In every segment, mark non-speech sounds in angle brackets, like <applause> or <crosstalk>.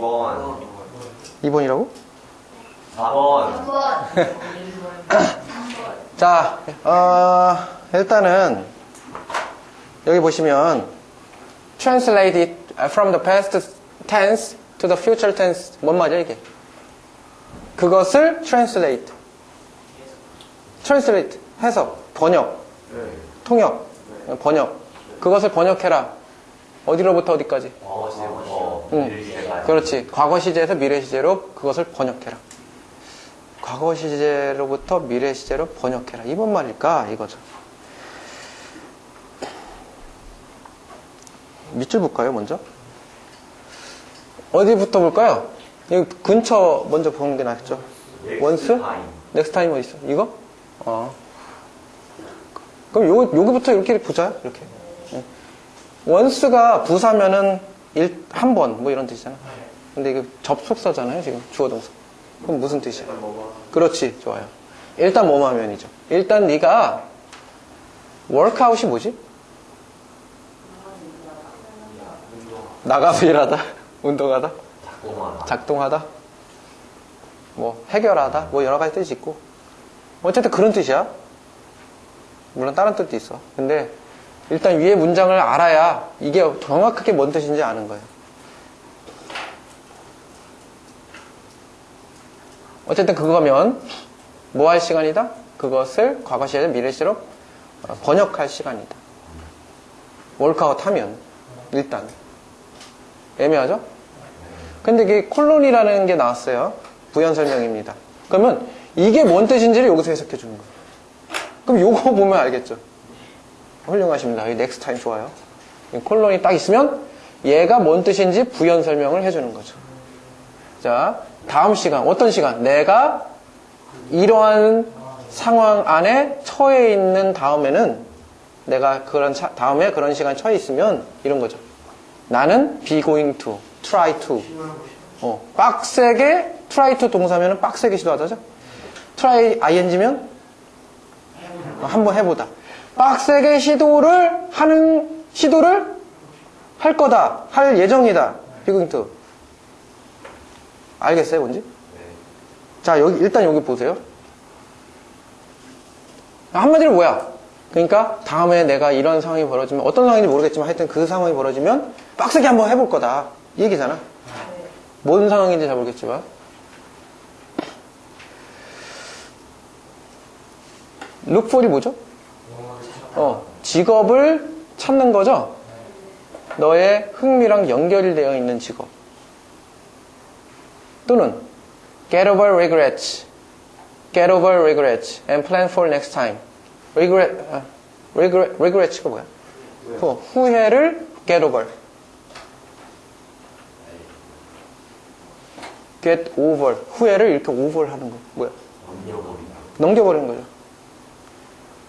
2번 2번이라고? 4번 자, 어, 일단은 여기 보시면 translate it from the past tense to the future tense 뭔 말이야 이게? 그것을 translate translate 해석 번역 통역 번역 그것을 번역해라 어디로부터 어디까지? 과거 시제부터 응. 그렇지. 과거 시제에서 미래 시제로 그것을 번역해라. 과거 시제로부터 미래 시제로 번역해라. 이뭔 말일까? 이거죠. 밑줄 볼까요, 먼저? 어디부터 볼까요? 여기 근처 먼저 보는 게 낫죠. 원스? 타임. 넥스트 타임 어디 있어? 이거? 어. 그럼 요, 여기부터 이렇게 보자. 이렇게. 응. 원스가 부사면은 일, 한 번, 뭐 이런 뜻이잖아. 근데 이게 접속사잖아요, 지금. 주어동사. 그럼 무슨 뜻이야? 그렇지, 좋아요. 일단 뭐뭐 하면이죠. 일단 네가 워크아웃이 뭐지? 나가서 일하다, <laughs> 운동하다, 작동하다, 뭐 해결하다, 뭐 여러 가지 뜻이 있고. 어쨌든 그런 뜻이야. 물론 다른 뜻도 있어. 근데 일단 위에 문장을 알아야 이게 정확하게 뭔 뜻인지 아는 거예요. 어쨌든 그거면 뭐 할 시간이다? 그것을 과거 시에서 미래 시로 어, 번역할 시간이다. 월카웃 하면 일단 애매하죠? 근데 이게 콜론이라는 게 나왔어요. 부연 설명입니다. 그러면 이게 뭔 뜻인지를 여기서 해석해 주는 거예요. 그럼 요거 보면 알겠죠? 훌륭하십니다. 이 넥스트 타임 좋아요. 이 콜론이 딱 있으면 얘가 뭔 뜻인지 부연 설명을 해주는 거죠. 자, 다음 시간, 어떤 시간? 내가 이러한 상황 안에 처해 있는 다음에는 내가 그런 차- 다음에 그런 시간 처해 있으면 이런 거죠. 나는 be going to, try to. 어, 빡세게 try to 동사면은 빡세게 시도하다죠. try ing면 어, 한번 해보다. 빡세게 시도를 하는 시도를 할 거다, 할 예정이다. to. 알겠어요, 뭔지? 자, 여기, 일단 여기 보세요. 한마디로 뭐야? 그러니까 다음에 내가 이런 상황이 벌어지면 어떤 상황인지 모르겠지만 하여튼 그 상황이 벌어지면 빡세게 한번 해볼 거다. 이 얘기잖아. 뭔 상황인지 잘 모르겠지만. 룩폴이 뭐죠? 어, 직업을 찾는 거죠? 너의 흥미랑 연결이 되어 있는 직업. 또는 get over regrets, get over regrets and plan for next time. regret, 아, regret, regrets가 뭐야? 후, 후회를 get over. get over. 후회를 이렇게 over 하는 거. 뭐야? 넘겨버리는 거죠.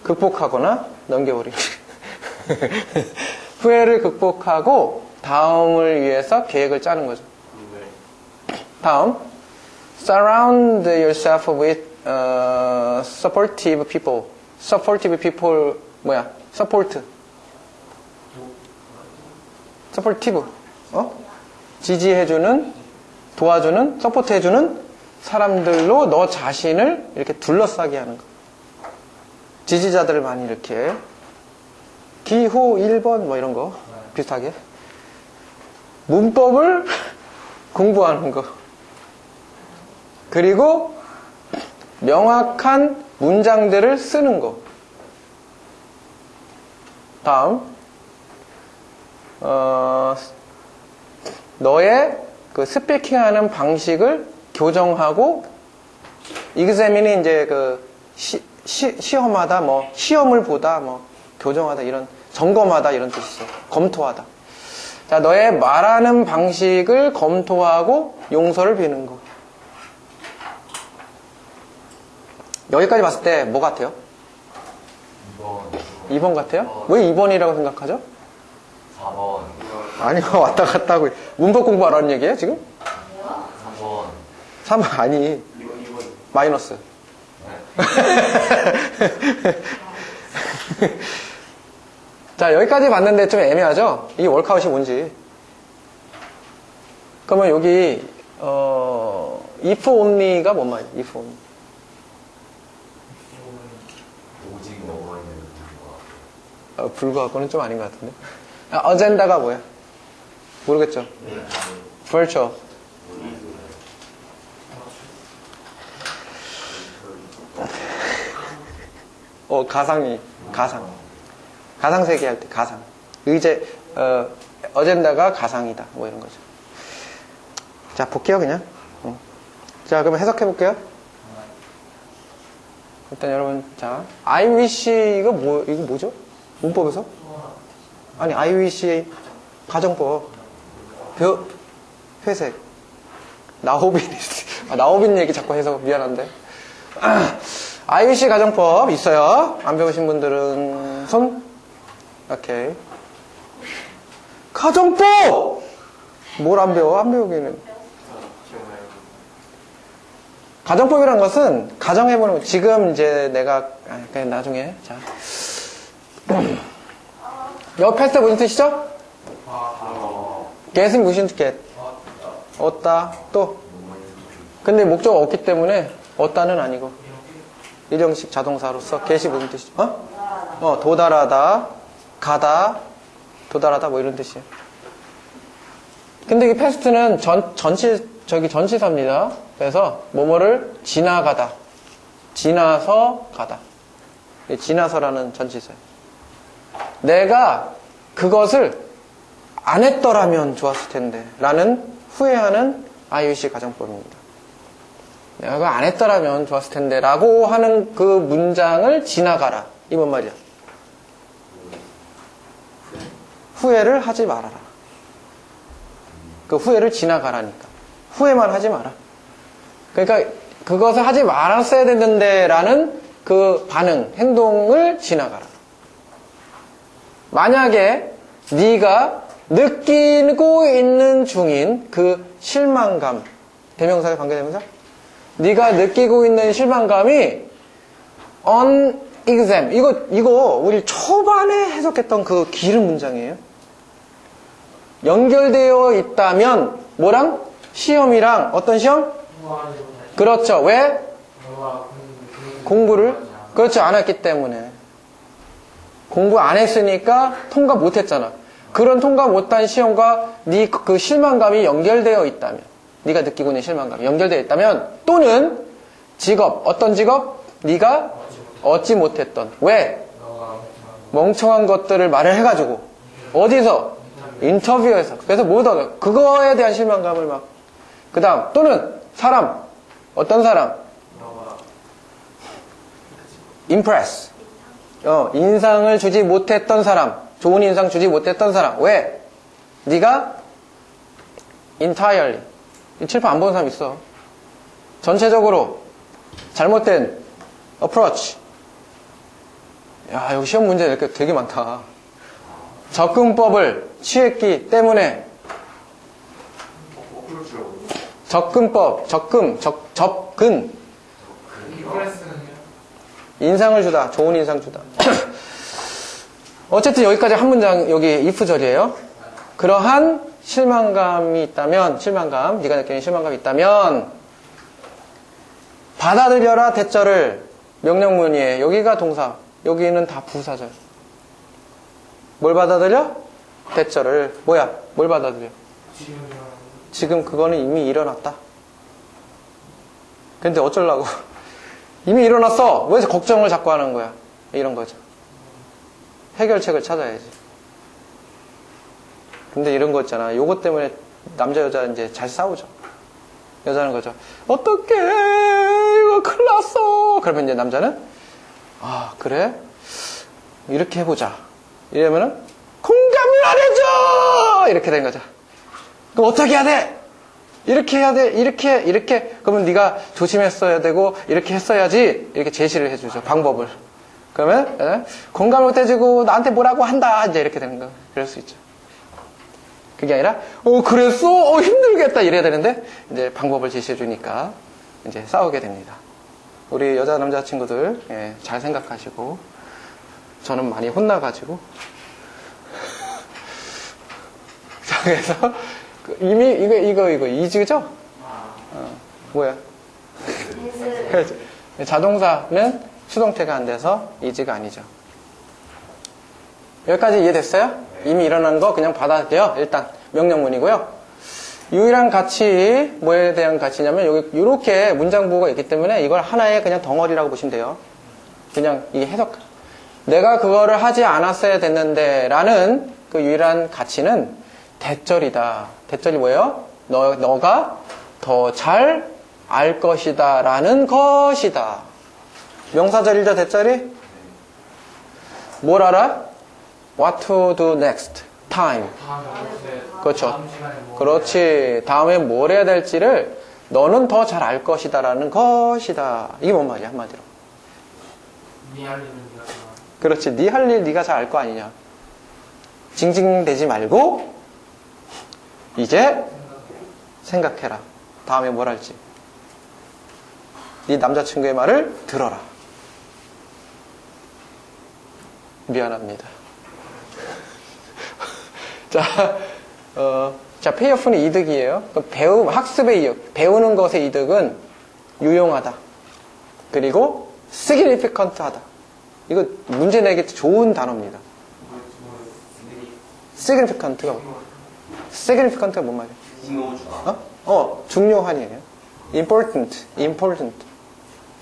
극복하거나 넘겨버리는 후회를 극복하고 다음을 위해서 계획을 짜는 거죠. 다음 surround yourself with uh, supportive people. supportive people 뭐야? support. supportive. 어? 지지해주는 도와주는 서포트해주는 사람들로 너 자신을 이렇게 둘러싸게 하는 거. 지지자들을 많이 이렇게 기호 1번 뭐 이런 거 비슷하게 문법을 <laughs> 공부하는 거. 그리고 명확한 문장들을 쓰는 거. 다음, 어, 너의 그 스피킹하는 방식을 교정하고 examine이 이제 그 시, 시, 시험하다 뭐 시험을 보다 뭐 교정하다 이런 점검하다 이런 뜻이죠. 검토하다. 자, 너의 말하는 방식을 검토하고 용서를 비는 거. 여기까지 봤을 때 뭐 같아요? 2번 2번 같아요? 왜 2번이라고 생각하죠? 4번 아니요, <laughs> 왔다 갔다 하고. 문법 공부하라는 얘기예요, 지금? 3번 3번, 아니. 마이너스. <laughs> 자, 여기까지 봤는데 좀 애매하죠? 이게 월카웃이 뭔지. 그러면 여기 어 if only가 뭔 말이야? if only. 어, 불구하고는 좀 아닌 것 같은데. 아, 어젠다가 뭐야? 모르겠죠. virtual. 어 가상이 가상. 가상 세계 할 때 가상. 의제 어 어젠다가 가상이다. 뭐 이런 거죠. 자 볼게요 그냥. 응. 자 그럼 해석해 볼게요. 일단 여러분 자 I wish 이거 뭐 이거 뭐죠? 문법에서? 아니 I wish 가정법 벼 회색 나호빈 <laughs> 아, 나호빈 얘기 자꾸 해서 미안한데 <clears throat> I wish 가정법 있어요? 안 배우신 분들은 손? 오케이. 가정법! 뭘 안 배워? 안 배우기는. 가정법이란 것은 가정해보는 거. 지금 이제 내가 아, 그냥 나중에 자. <clears throat> 옆에 할때 무슨 뜻이죠? get은 무슨 뜻 get? 얻다 또. 근데 목적어 없기 때문에 얻다는 아니고 일형식 자동사로서 get이 무슨 뜻이죠? 어? 어 도달하다 가다 도달하다 뭐 이런 뜻이에요 근데 이 패스트는 전, 전치, 저기 전치사입니다. 그래서 뭐뭐를 지나가다. 지나서 가다. 이 지나서라는 전치사예요. 내가 그것을 안 했더라면 좋았을 텐데. 라는 후회하는 아이유시 가정법입니다. 내가 그거 안 했더라면 좋았을 텐데. 라고 하는 그 문장을 지나가라. 이 뭔 말이야? 후회를 하지 말아라. 그 후회를 지나가라니까. 후회만 하지 마라. 그러니까 그것을 하지 말았어야 됐는데 라는 그 반응, 행동을 지나가라. 만약에 네가 느끼고 있는 중인 그 실망감, 대명사의 관계대명사? 네가 느끼고 있는 실망감이 on exam. 이거, 이거 우리 초반에 해석했던 그 기름 문장이에요. 연결되어 있다면 뭐랑? 시험이랑 어떤 시험? 그렇죠. 왜? 공부를. 안 했기 때문에. 공부 안 했으니까 통과 못 했잖아. 그런 통과 못한 시험과 네 그 실망감이 연결되어 있다면 네가 느끼고 있는 실망감이 연결되어 있다면 또는 직업 어떤 직업? 네가 얻지 못했던 왜? 멍청한 것들을 말을 해가지고 어디서? 인터뷰에서 그래서 못 얻어 그거에 대한 실망감을 막 그 다음 또는 사람 어떤 사람 impress 어, 인상을 주지 못했던 사람 좋은 인상 주지 못했던 사람 왜? 네가 entirely 이 칠판 안 보는 사람 있어. 전체적으로 잘못된 approach. 야 여기 시험 문제 이렇게 되게 많다. 접근법을 취했기 때문에 접근법, 접근, 접, 접근. 인상을 주다, 좋은 인상 주다. <clears throat> 어쨌든 여기까지 한 문장 여기 if절이에요. 그러한 실망감이 있다면, 실망감, 네가 느끼는 실망감이 있다면 받아들여라 대절을 명령문이에요. 여기가 동사, 여기는 다 부사절. 뭘 받아들여? 대절을 뭐야? 뭘 받아들여? 지금 그거는 이미 일어났다. 근데 어쩌려고? <laughs> 이미 일어났어. 왜 걱정을 자꾸 하는 거야? 이런 거죠. 해결책을 찾아야지. 근데 이런 거 있잖아. 요것 때문에 남자 여자 이제 잘 싸우죠. 여자는 거죠. 어떡해 이거 큰일 났어. 그러면 이제 남자는 아 그래 이렇게 해보자. 이러면은 공감을 안 해줘 이렇게 된 거죠. 그럼 어떻게 해야 돼? 이렇게 해야 돼. 이렇게 이렇게 그러면 네가 조심했어야 되고 이렇게 했어야지 이렇게 제시를 해주죠. 방법을. 그러면 예? 공감을 못해주고 나한테 뭐라고 한다 이제 이렇게 되는 거. 그럴 수 있죠. 그게 아니라 어 그랬어 어 힘들겠다 이래야 되는데 이제 방법을 제시해 주니까 이제 싸우게 됩니다. 우리 여자 남자 친구들 예, 잘 생각하시고 저는 많이 혼나가지고 <laughs> 자 그래서 그 이미 이거 이거 이거 이즈죠? 어, 뭐야? <laughs> 자동사는 수동태가 안 돼서 이즈가 아니죠. 여기까지 이해됐어요? 이미 일어난 거 그냥 받아들여. 일단 명령문이고요. 유일한 가치 뭐에 대한 가치냐면 여기 이렇게 문장 부호가 있기 때문에 이걸 하나의 그냥 덩어리라고 보시면 돼요. 그냥 이 해석. 내가 그거를 하지 않았어야 됐는데 라는 그 유일한 가치는 대절이다. 대절이 뭐예요? 너, 너가 더 잘 알 것이다 라는 것이다. 명사절이죠, 대절이? 뭘 알아? What to do next? Time. 그렇죠. 그렇지. 다음에 뭘 해야 될지를 너는 더 잘 알 것이다라는 것이다. 이게 뭔 말이야, 한마디로. 그렇지. 네 할 일 네가 잘 알 거 아니냐. 징징대지 말고 이제 생각해라. 다음에 뭘 할지. 네 남자친구의 말을 들어라. 미안합니다. 자, 어, 자, 페이오프는 이득이에요. 그 배우, 학습의 이득, 배우는 것의 이득은 유용하다. 그리고 significant 하다. 이거 문제 내기 좋은 단어입니다. 뭐, 뭐, significant가, significant가 뭔? 징후주다. 어? 어, 중요한이에요. important, important.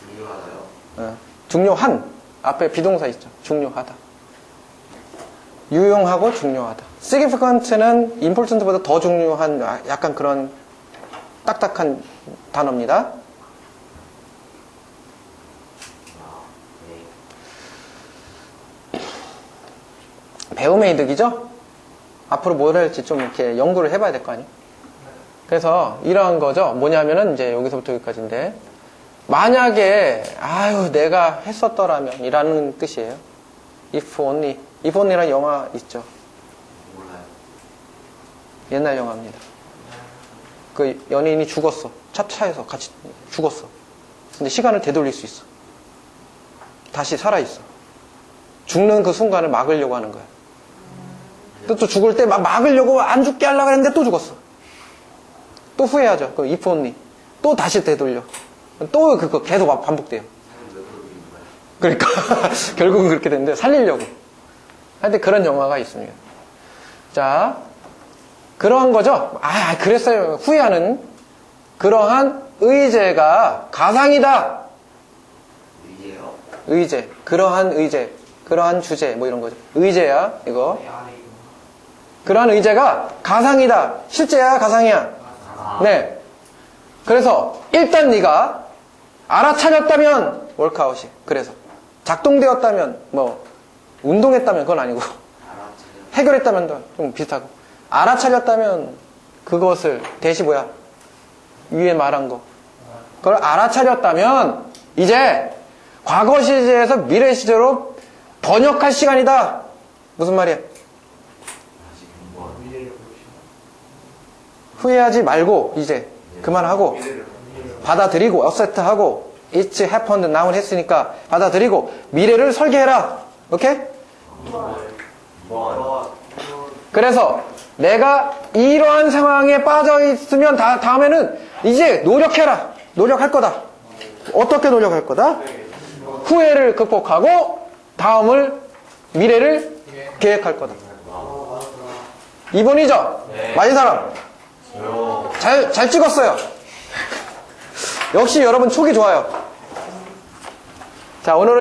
중요하다요. 어, 중요한. 앞에 비동사 있죠. 중요하다. 유용하고 중요하다. significant는 important보다 더 중요한 아, 약간 그런 딱딱한 단어입니다. 배움의 이득이죠? 앞으로 뭘 할지 좀 이렇게 연구를 해봐야 될 거 아니에요? 그래서 이러한 거죠. 뭐냐면은 이제 여기서부터 여기까지인데 만약에 아유 내가 했었더라면 이라는 뜻이에요. if only. Only라는 영화 있죠. 몰라요. 옛날 영화입니다. 그 연예인이 죽었어. 차 차에서 같이 죽었어. 근데 시간을 되돌릴 수 있어. 다시 살아있어. 죽는 그 순간을 막으려고 하는 거야. 또, 또 죽을 때 막 막으려고 안 죽게 하려고 했는데 또 죽었어. 또 후회하죠. 그 if only. 또 다시 되돌려. 또 그거 계속 막 반복돼요. 그러니까 <laughs> 결국은 그렇게 되는데 살리려고. 하여튼 그런 영화가 있습니다. 자, 그러한 거죠. 아, 그랬어요. 후회하는 그러한 의제가 가상이다. 이게요? 의제, 그러한 의제, 그러한 주제, 뭐 이런 거죠. 의제야, 이거. 그러한 의제가 가상이다. 실제야, 가상이야. 네. 그래서 일단 네가 알아차렸다면 월크아웃이. 그래서 작동되었다면 뭐 운동했다면 그건 아니고. 해결했다면 좀 비슷하고. 알아차렸다면 그것을 대시 뭐야? 위에 말한 거. 그걸 알아차렸다면 이제 과거 시제에서 미래 시제로 번역할 시간이다. 무슨 말이야? 후회하지 말고 이제 그만하고 받아들이고 어세트하고 it's happened now는 했으니까 받아들이고 미래를 설계해라 오케이? 번. 그래서 내가 이러한 상황에 빠져 있으면 다, 다음에는 이제 노력해라. 노력할 거다. 어떻게 노력할 거다? 후회를 극복하고 다음을 미래를 계획할 거다. 2번이죠? 맞은 사람? 저요. 잘, 잘 찍었어요. 역시 여러분 촉이 좋아요. 자, 오늘은